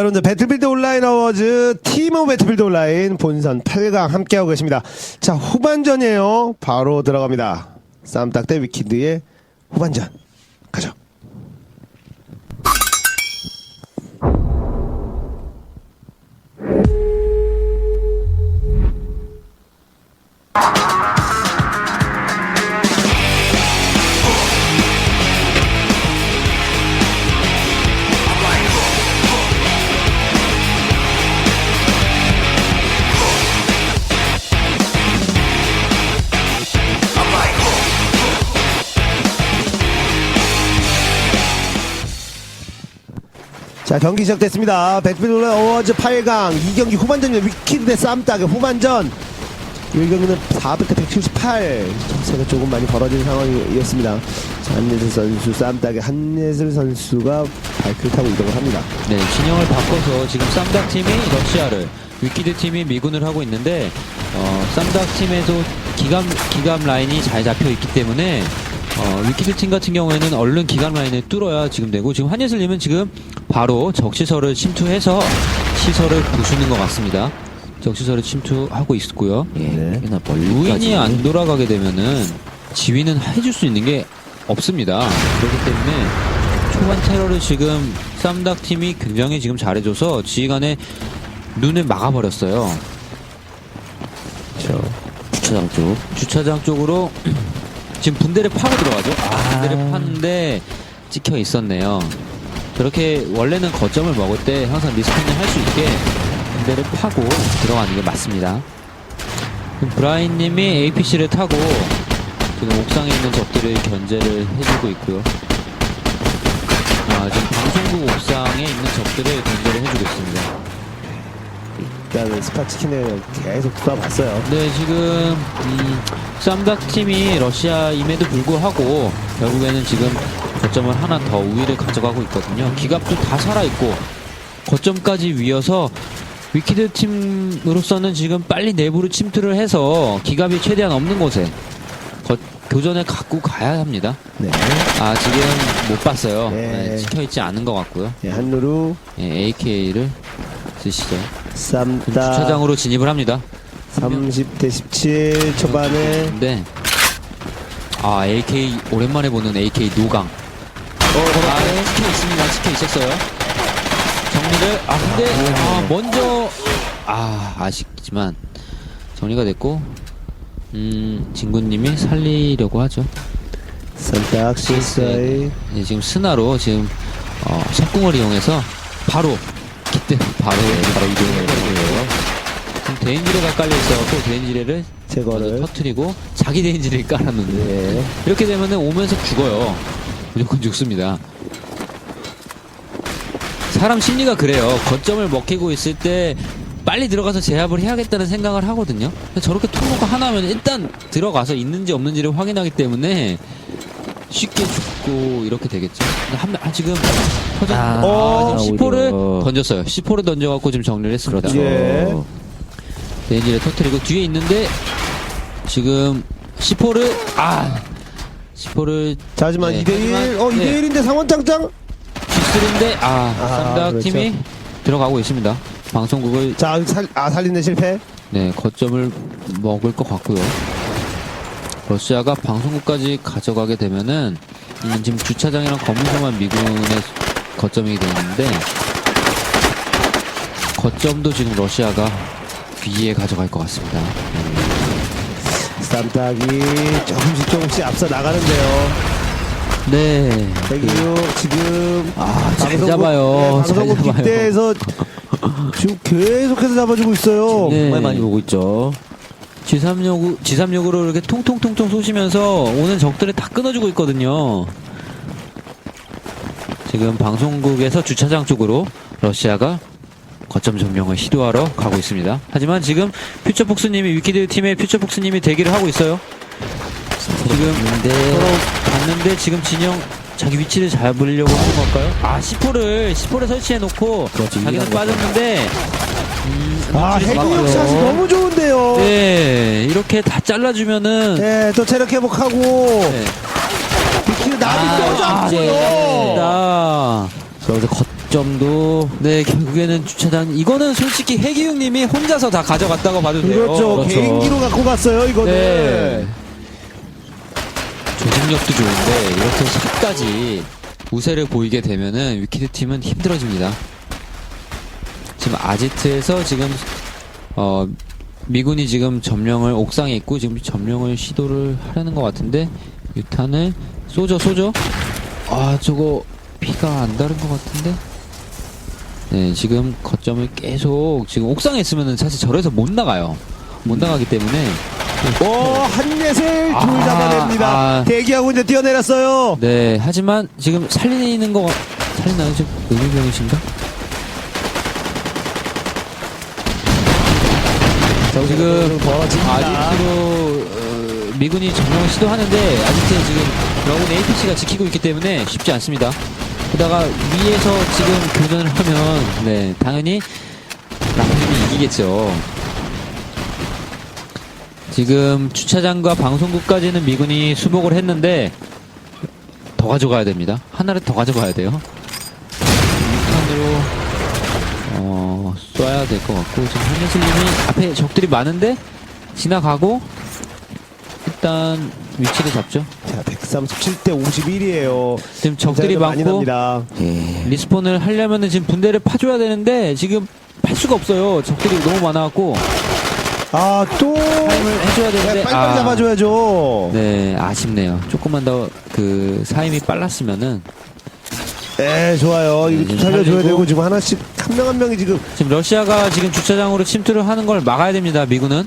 자, 여러분들, 배틀필드 온라인 어워즈, 팀 오브 배틀필드 온라인 본선 8강 함께하고 계십니다. 자, 후반전이에요. 바로 들어갑니다. 쌈딱 대 위키드의 후반전. 가죠. 자, 경기 시작됐습니다. 온라인 어워즈 8강 2경기 후반전입니다. 위키드 대 쌈딱의 후반전. 이 경기는 400대 178. 점수가 조금 많이 벌어진 상황이었습니다. 자, 한예슬 선수, 쌈딱의 한예슬 선수가 바이크를 타고 이동을 합니다. 네, 진영을 바꿔서 지금 쌈닭 팀이 러시아를, 위키드 팀이 미군을 하고 있는데, 어, 쌈닭 팀에서 기감, 기감 라인이 잘 잡혀 있기 때문에, 어, 위키드 팀 같은 경우에는 얼른 기감 라인을 뚫어야 지금 되고, 지금 한예슬님은 지금 바로 적시설을 침투해서 시설을 부수는 것 같습니다. 적시설을 침투하고 있고요. 예, 네. 꽤나 멀리까지. 우인이 안 돌아가게 되면은 지휘는 해줄 수 있는 게 없습니다. 그렇기 때문에 초반 테러를 지금 쌈닭 팀이 굉장히 지금 잘해줘서 지휘관의 눈을 막아버렸어요. 그렇죠. 주차장 쪽. 주차장 쪽으로 지금 분대를 파고 들어가죠. 아, 분대를 팠는데 찍혀 있었네요. 저렇게 원래는 거점을 먹을 때 항상 리스폰을 할 수 있게 분대를 파고 들어가는 게 맞습니다. 브라인님이 APC를 타고 지금 옥상에 있는 적들을 견제를 해주고 있고요. 아, 지금 방송국 옥상에 있는 적들을 견제를 해주고 있습니다. 일단은 스카치킨을 계속 쏴봤어요. 네, 지금 음, 쌈닭 팀이 러시아임에도 불구하고 결국에는 지금 거점을 하나 더 우위를 가져가고 있거든요. 기갑도 다 살아있고 거점까지 위어서 위키드 팀으로서는 지금 빨리 내부로 침투를 해서 기갑이 최대한 없는 곳에 거- 교전을 갖고 가야 합니다. 네. 아 지금 못 봤어요. 네. 네, 찍혀있지 않은 것 같고요. 네, 한누루, 예, AK를 쓰시죠. 쌈딱. 주차장으로 진입을 합니다. 30대 17 초반에 네. 아, AK, 오랜만에 보는 AK 노강. 아, 찍혀 있습니다. 찍혀 있었어요. 정리를, 아, 근데, 아, 먼저, 아, 아쉽지만, 정리가 됐고, 음, 진구님이 살리려고 하죠. 쌈딱 실사이 네, 지금 스나로 지금, 어, 석궁을 이용해서, 바로, 기때 바로, 바로 이동을 해요. 지금 대인지레가 깔려있어갖고, 대인지레를 먼저 제거를 터트리고, 자기 대인지를 깔았는데, 네. 이렇게 되면은 오면서 죽어요. 무조건 죽습니다. 사람 심리가 그래요. 거점을 먹히고 있을 때 빨리 들어가서 제압을 해야겠다는 생각을 하거든요. 저렇게 통로가 하나면 일단 들어가서 있는지 없는지를 확인하기 때문에 쉽게 죽고 이렇게 되겠죠. 근데 한, 아, 지금 터져, 아, 아, 지금 C4를 오히려. 던졌어요. C4를 던져갖고 지금 정리를 했습니다. 그렇죠. 예. 레인지를 터트리고 뒤에 있는데 지금 C4를 아 C4를 자 하지만 네, 2대1 하지만, 어 네. 2대1인데 상원 짱짱 G3인데 아, 아, 쌈닭 그렇죠. 팀이 들어가고 있습니다. 방송국을 자 살, 아 살리는 실패 네 거점을 먹을 것 같고요. 러시아가 방송국까지 가져가게 되면은 음, 지금 주차장이랑 검은소만 미군의 거점이 되는데 거점도 지금 러시아가 위에 가져갈 것 같습니다. 쌈딱이 조금씩 조금씩 앞서 나가는데요 네. 106 지금 아, 잘 방송국- 잡아요. 네, 잘 방송국 잡아요. 빗대에서 지금 계속해서 잡아주고 있어요 네. 정말 많이 보고 있죠. G3력, G3력으로 이렇게 통통통통 쏘시면서 오는 적들을 다 끊어주고 있거든요. 지금 방송국에서 주차장 쪽으로 러시아가 거점 점령을 시도하러 가고 있습니다. 하지만 지금 퓨처폭스님이 위키드 팀의 퓨처폭스님이 대기를 하고 있어요. 지금 서로 봤는데 지금 진영 자기 위치를 잡으려고 하는 걸까요? 아 C4를 C4를 설치해 놓고 그렇죠. 자기는 빠졌는데 음, 아 해군력 잡아요. 샷이 너무 좋은데요 네 이렇게 다 잘라주면은 네, 또 체력 회복하고 네. 나비 아, 떠잡고요 네. 나 여기서 거점도 네, 결국에는 주차장 이거는 솔직히 해기웅님이 혼자서 다 가져갔다고 봐도 돼요. 그렇죠. 그렇죠. 개인기로 갖고 갔어요, 이거는. 네. 조직력도 좋은데 이렇게 샷까지 우세를 보이게 되면은 위키드 팀은 힘들어집니다. 지금 아지트에서 지금 어 미군이 지금 점령을 옥상에 있고 지금 점령을 시도를 하려는 것 같은데 유탄을 쏘죠 쏘죠. 아 저거 피가 안 다른 것 같은데. 네 지금 거점을 계속 지금 옥상에 있으면은 사실 절에서 못 나가요. 못 나가기 때문에 오, 한넷을 둘 아, 잡아냅니다. 아. 대기하고 이제 뛰어내렸어요. 네, 하지만 지금 살리는 거 살리나요? 지금 의료병이신가? 지금 벌어집니다. 아지트로 어, 미군이 점령을 시도하는데 아지트 지금 러군 APC가 지키고 있기 때문에 쉽지 않습니다. 게다가 위에서 지금 교전을 하면 네 당연히 라군이 이기겠죠. 지금 주차장과 방송국까지는 미군이 수복을 했는데 더 가져가야 됩니다. 하나를 더 가져가야 돼요. 유탄으로 어, 쏴야 될 것 같고 지금 한예슬님이 앞에 적들이 많은데 지나가고 일단 위치를 잡죠. 자, 137대 51이에요. 지금 적들이 많이 많고 납니다. 예. 리스폰을 하려면은 지금 분대를 파줘야 되는데 지금 팔 수가 없어요. 적들이 너무 많아갖고 아, 또. 타임을 해줘야 되는데 네, 빨리 아, 잡아줘야죠. 네 아쉽네요. 조금만 더 그 사임이 빨랐으면은 네, 좋아요. 이거 네, 좀 살려줘야 살리고. 되고, 지금 하나씩, 한 명 한 명이 지금. 지금 러시아가 지금 주차장으로 침투를 하는 걸 막아야 됩니다. 미군은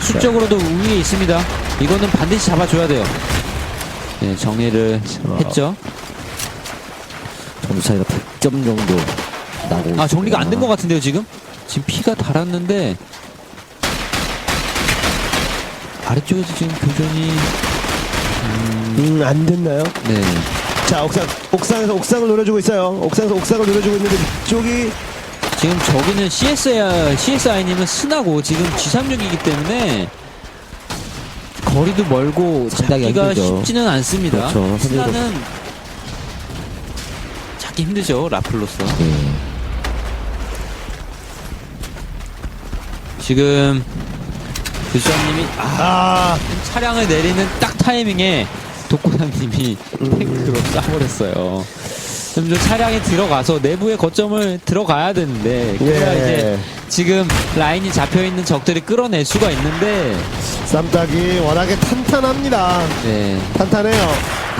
수적으로도 우위에 있습니다. 이거는 반드시 잡아줘야 돼요. 네, 정리를 했죠. 점수 차이가 100점 정도 나고 아 정리가 안 된 것 같은데요 지금? 지금 피가 달았는데 아래쪽에서 지금 교전이 음, 안 됐나요? 네 자, 옥상, 옥상에서 옥상을 노려주고 있어요. 옥상에서 옥상을 노려주고 있는데, 이쪽이. 지금 저기는 CSI, CSI님은 스나고 지금 G36이기 때문에 거리도 멀고 상당히 잡기가 힘들죠. 쉽지는 않습니다. 그렇죠. 스나는 잡기 힘들죠 라플로서. 예. 지금 교수님이 아, 아, 차량을 내리는 딱 타이밍에 독고장님이 탱크로 쏴버렸어요. 지금 저 차량에 들어가서 내부의 거점을 들어가야 되는데 그래야 예. 이제 지금 라인이 잡혀 있는 적들이 끌어낼 수가 있는데 쌈딱이 워낙에 탄탄합니다. 네. 탄탄해요.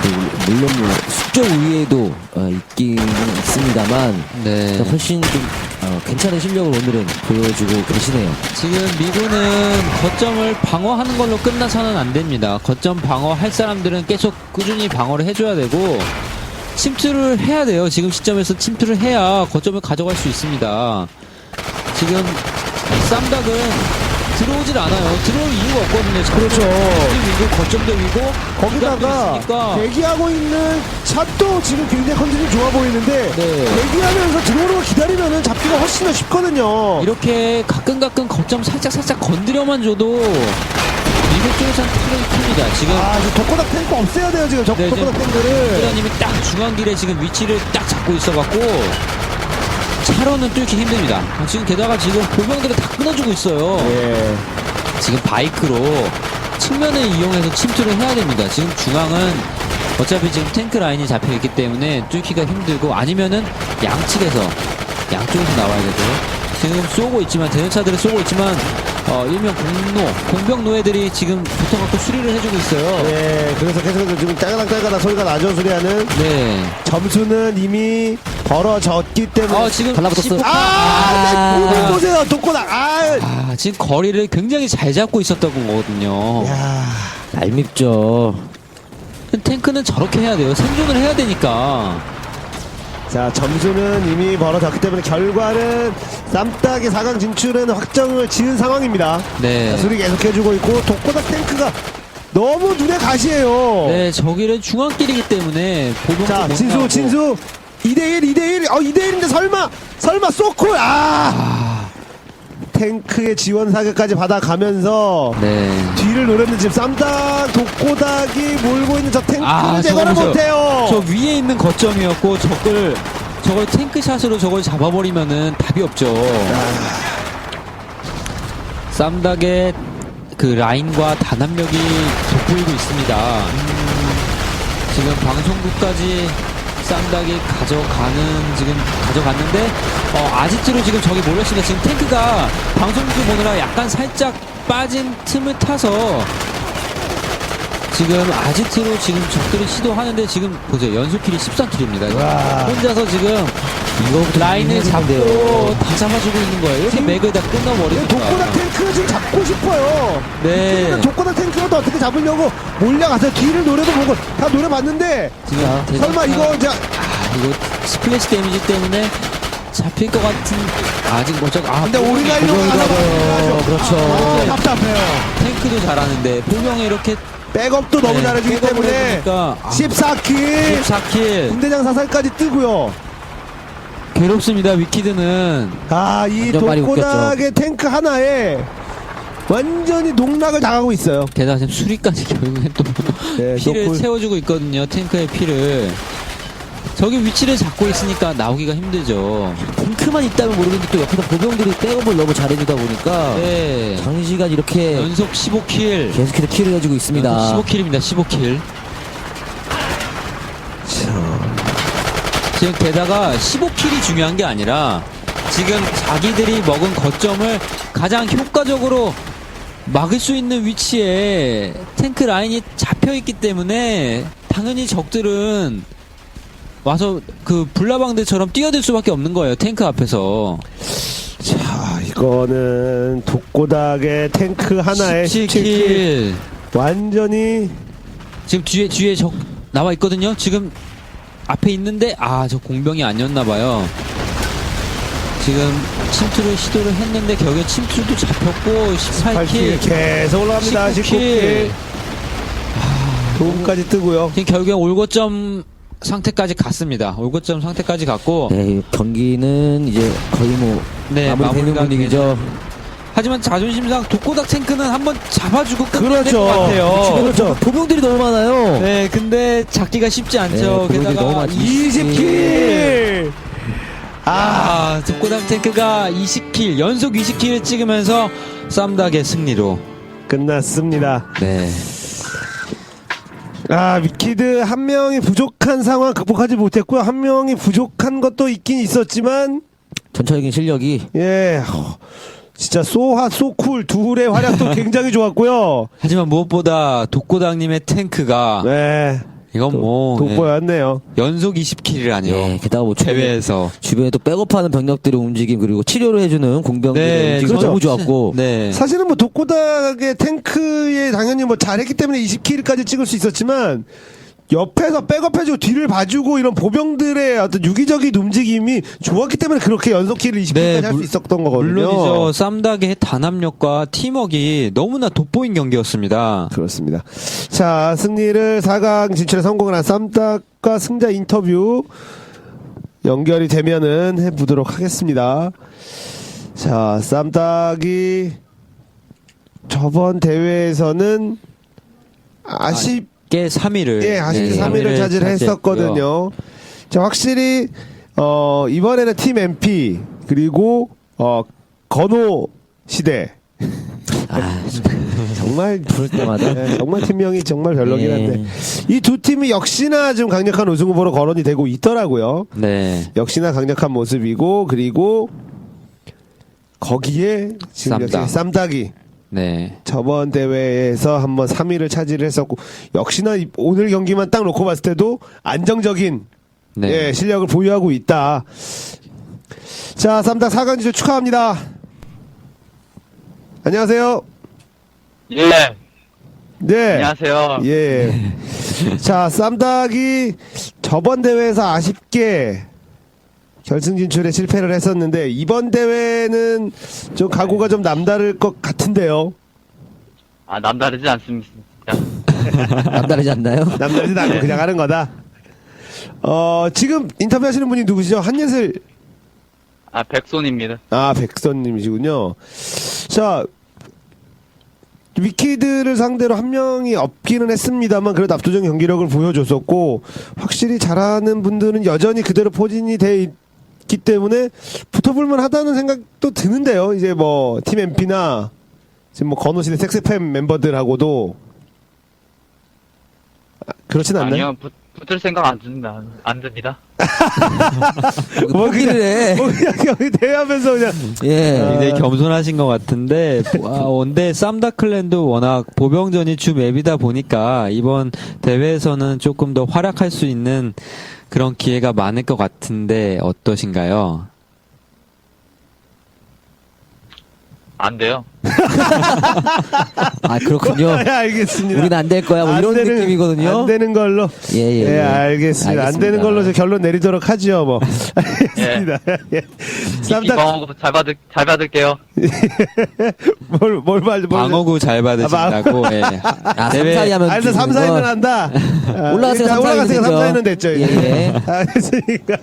그 물론 뭐 수적 우위에도 어, 있기는 있습니다만 네. 훨씬 좀 어, 괜찮은 실력을 오늘은 보여주고 계시네요. 지금 미군은 거점을 방어하는 걸로 끝나서는 안 됩니다. 거점 방어할 사람들은 계속 꾸준히 방어를 해줘야 되고 침투를 해야 돼요. 지금 시점에서 침투를 해야 거점을 가져갈 수 있습니다. 지금 쌈닭은 들어오질 않아요. 들어올 이유가 없거든요. 그렇죠. 위고 거점도 위고 거기다가. 대기하고 있는 샷도 지금 굉장히 컨디션이 좋아 보이는데 네. 대기하면서 들어오는 걸 기다리면 잡기가 훨씬 더 쉽거든요. 이렇게 가끔 가끔 거점 살짝 살짝 건드려만 줘도 미국 쪽에서는 타격이 큽니다. 지금 아, 지금 덕고닥 탱크 없애야 돼요, 지금. 적- 네, 지금 탱크를. 부장님이 딱 중앙 길에 지금 위치를 딱 잡고 있어갖고 차로는 뚫기 힘듭니다. 아, 지금 게다가 지금 보병들을 다 끊어주고 있어요. 예. 지금 바이크로 측면을 이용해서 침투를 해야 됩니다. 지금 중앙은 어차피 지금 탱크 라인이 잡혀 있기 때문에 뚫기가 힘들고 아니면은 양측에서 양쪽에서 나와야 되고요. 지금 쏘고 있지만 대전차들을 쏘고 있지만 어, 일명 공노 공병 노예들이 지금 붙어갖고 수리를 해주고 있어요. 예, 그래서 계속해서 지금 짜가닥 짜가닥 소리가 나죠, 소리하는. 네. 점수는 이미 벌어졌기 때문에. 어, 지금 달라붙었어요. 15 아, 네, 독고닥. 아, 아, 지금 거리를 굉장히 잘 잡고 있었던 거거든요. 야. 얄밉죠. 탱크는 저렇게 해야 돼요. 생존을 해야 되니까. 자, 점수는 이미 벌어졌기 때문에 결과는 쌈딱의 4강 진출은 확정을 지은 상황입니다. 네. 자, 수리 계속해주고 있고, 독고닥 탱크가 너무 눈에 가시해요. 네, 저기는 중앙길이기 때문에 보병도 자, 못 진수, 나오고. 진수. 2대1, 2대1. 어, 2대1인데 설마, 설마 쏘콜. 아! 아, 탱크의 지원 사격까지 받아가면서 네. 뒤를 노렸는데 지금 쌈딱, 독고닥이 몰고 있는 저 탱크를 아, 저거 제거를 보세요. 못해요. 저 위에 있는 거점이었고 적을 저걸 탱크샷으로 저걸 잡아버리면은 답이 없죠. 쌈닭의 그 라인과 단합력이 돋보이고 있습니다. 지금 방송국까지 쌈닭이 가져가는 지금 가져갔는데 어, 아지트로 지금 저기 몰렸습니다. 지금 탱크가 방송국 보느라 약간 살짝 빠진 틈을 타서 지금 아지트로 지금 적들이 시도하는데 지금 보세요 연속킬이 13킬입니다. 와. 혼자서 지금 라인을 잡고. 다 잡아주고 있는 거예요. 이렇게 맥을 다 끊어버리니까. 독고닥 탱크를 지금 잡고 싶어요. 네. 독고닥 탱크를 또 어떻게 잡으려고 몰려가서 뒤를 노려도 보고 다 노려봤는데 지금 자, 대전- 설마 이거 이제 아, 이거 스플래시 데미지 때문에 잡힐 것 같은 아직 뭐죠? 아 근데 그걸 잡아요. 그렇죠. 아, 답답해요. 탱크도 잘하는데 보명이 이렇게 백업도 너무 네, 잘해주기 백업을 때문에 해주니까, 아, 14킬. 14킬. 군대장 사살까지 뜨고요. 괴롭습니다 위키드는. 아, 이 완전 많이 독고닥의 탱크 하나에 완전히 농락을 당하고 있어요. 게다가 지금 수리까지 결국엔 또 네, 피를 또 그- 채워주고 있거든요 탱크의 피를 저기 위치를 잡고 있으니까 나오기가 힘들죠. 탱크만 있다면 모르겠는데 또 옆에서 보병들이 백업을 너무 잘해주다 보니까 네. 장시간 이렇게 연속 15킬. 계속해서 킬을 해주고 있습니다. 15킬입니다 15킬. 지금 게다가 15킬이 중요한 게 아니라 지금 자기들이 먹은 거점을 가장 효과적으로 막을 수 있는 위치에 탱크 라인이 잡혀 있기 때문에 당연히 적들은 와서 그 불나방들처럼 뛰어들 수밖에 없는 거예요 탱크 앞에서 자, 이거는 독고닥의 탱크 하나에 17킬. 17킬 완전히 지금 뒤에 뒤에 적 나와 있거든요. 지금 앞에 있는데 아 저 공병이 아니었나 봐요. 지금 침투를 시도를 했는데 결국에 침투도 잡혔고 8킬 18킬, 계속 올라갑니다. 19킬. 19킬. 도움까지 뜨고요. 지금 결국에 올거점 상태까지 갔습니다. 올거점 상태까지 갔고 네, 이 경기는 이제 거의 뭐 네, 마무리되는 마무리가 분위기죠. 하지만 자존심상 독고닥 탱크는 한번 잡아주고 끝내야 그렇죠. 될것 같아요. 그렇죠. 보병들이 너무 많아요. 네, 근데 잡기가 쉽지 않죠. 네, 보병들이 너무 게다가 많죠. 20킬. 아, 아, 독고당 탱크가 20킬, 연속 20킬을 찍으면서 쌈닭의 승리로. 끝났습니다. 네. 아, 위키드 한 명이 부족한 상황 극복하지 못했고요. 한 명이 부족한 것도 있긴 있었지만, 전체적인 실력이 예, 허, 진짜 소하, 소쿨 둘의 활약도 굉장히 좋았고요. 하지만 무엇보다 독고당님의 탱크가 네, 이건 뭐 예, 돋보였네요. 연속 20킬을 하네요. 예, 게다가 뭐 대회에서. 주변에 또 백업하는 병력들의 움직임 그리고 치료를 해주는 공병들의 네, 움직임 그렇죠. 너무 좋았고 네. 사실은 뭐 독고닥의 탱크에 당연히 뭐 잘했기 때문에 20킬까지 찍을 수 있었지만 옆에서 백업해주고 뒤를 봐주고 이런 보병들의 어떤 유기적인 움직임이 좋았기 때문에 그렇게 연속킬을 20킬까지 네, 할수 물- 있었던 거거든요. 물론이죠. 쌈닭의 단합력과 팀워크가 너무나 돋보인 경기였습니다. 그렇습니다. 자, 승리를 4강 진출에 성공을 한 쌈딱과 승자 인터뷰 연결이 되면은 해보도록 하겠습니다. 자, 쌈딱이 저번 대회에서는 아쉽, 꽤 3위를. 예, 아쉽게 네, 3위를 차지를 차지했고요. 했었거든요. 자, 확실히, 어, 이번에는 팀 MP, 그리고, 어, 건호 시대. 아, 정말 부를 때마다 네, 정말 팀명이 정말 별로긴 예. 한데 이 두 팀이 역시나 좀 강력한 우승 후보로 거론이 되고 있더라고요. 네. 역시나 강력한 모습이고 그리고 거기에 지금 쌈닭. 역시 쌈닭이 네. 저번 대회에서 한번 3위를 차지를 했었고 역시나 이- 오늘 경기만 딱 놓고 봤을 때도 안정적인 네. 예, 실력을 보유하고 있다. 자, 쌈닭 4강 진출 축하합니다. 안녕하세요. 예, 네. 안녕하세요. 예. 자, 쌈닭이 저번 대회에서 아쉽게 결승 진출에 실패를 했었는데 이번 대회는 좀 각오가 좀 남다를 것 같은데요. 아, 남다르지 않습니다. 남다르지 않나요? 남다르진 않고 그냥 하는 거다. 어, 지금 인터뷰하시는 분이 누구시죠? 한예슬 아, 백손입니다. 아, 백선님이시군요. 자, 위키드를 상대로 한 명이 없기는 했습니다만 그래도 압도적인 경기력을 보여줬었고 확실히 잘하는 분들은 여전히 그대로 포진이 돼 있기 때문에 붙어볼만 하다는 생각도 드는데요. 이제 뭐 팀 MP나 지금 뭐 건호시대 섹스팸 멤버들하고도 아, 그렇진 않나요? 아니요, 붙, 붙을 생각 안 듭니다. 안 듭니다. 뭐 포기를 해. 뭐 그냥 여기 대하면서 그냥 예. 굉장히 겸손하신 것 같은데 와, 근데 쌈다 클랜도 워낙 보병전이 주 맵이다 보니까 이번 대회에서는 조금 더 활약할 수 있는 그런 기회가 많을 것 같은데 어떠신가요? 안 돼요. 아, 그렇군요. 네, 알겠습니다. 우리는 안 될 거야. 뭐 안 이런 되는- 느낌이거든요. 안 되는 걸로. 예, 예. 예, 예. 알겠습니다. 안 되는 걸로 저 결론 내리도록 하죠, 뭐. 알겠습니다. 예. 쌈딱, 방어구 잘 받을, 잘 받을게요. 뭘, 뭘 말, 뭘. 방어구 잘 받으신다고. 예. 아, 3, 대회- 4위 하면. 알겠어, 3, 4위는 한다. 아, 올라가세요, 일단 3, 4위는 올라가세요, 3, 됐죠. 4위는 됐죠. 이제. 예, 예. 알겠으니까.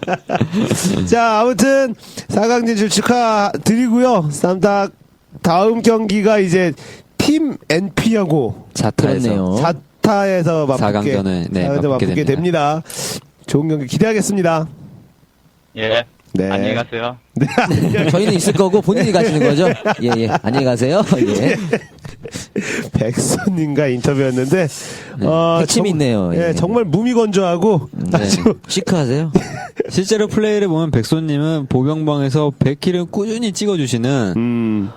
자, 아무튼, 4강 진출 축하드리고요. 쌈딱, 다음 경기가 이제, 팀 NP하고, 자타에서 그렇네요. 사타에서 맞붙게, 사강전을, 네, 사강전 맞붙게 맞붙게 됩니다. 좋은 경기 기대하겠습니다. 예. 네. 안녕히 가세요. 저희는 있을 거고 본인이 가시는 거죠? 예, 예. 안녕히 가세요. 예. 백선님과 인터뷰였는데 어, 핵심이 정- 있네요. 예, 예. 정말 무미건조하고 네. 아주 시크하세요? 실제로 플레이를 보면 백소님은 보병방에서 100킬을 꾸준히 찍어주시는 음,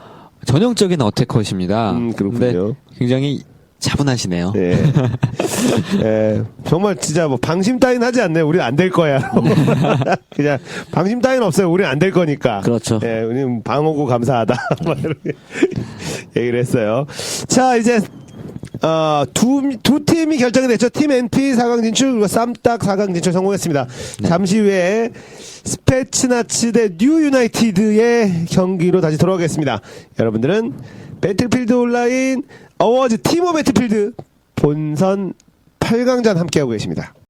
전형적인 어태컷입니다. 음, 그렇군요. 근데 굉장히 차분하시네요. 예. 예, 정말 진짜 뭐 방심 따윈 하지 않네요. 우리 안 될 거야. 그냥 방심 따윈 없어요. 우리 안 될 거니까. 그렇죠. 예, 우리는 방어구 감사하다. 얘기를 했어요. 자, 이제 어, 두, 두 팀이 결정이 됐죠. 팀 NP 4강 진출, 그리고 쌈딱 4강 진출 성공했습니다. 잠시 후에 스페츠나츠 대 뉴 유나이티드의 경기로 다시 돌아오겠습니다. 여러분들은 배틀필드 온라인 어워즈 팀 오브 배틀필드 본선 8강전 함께하고 계십니다.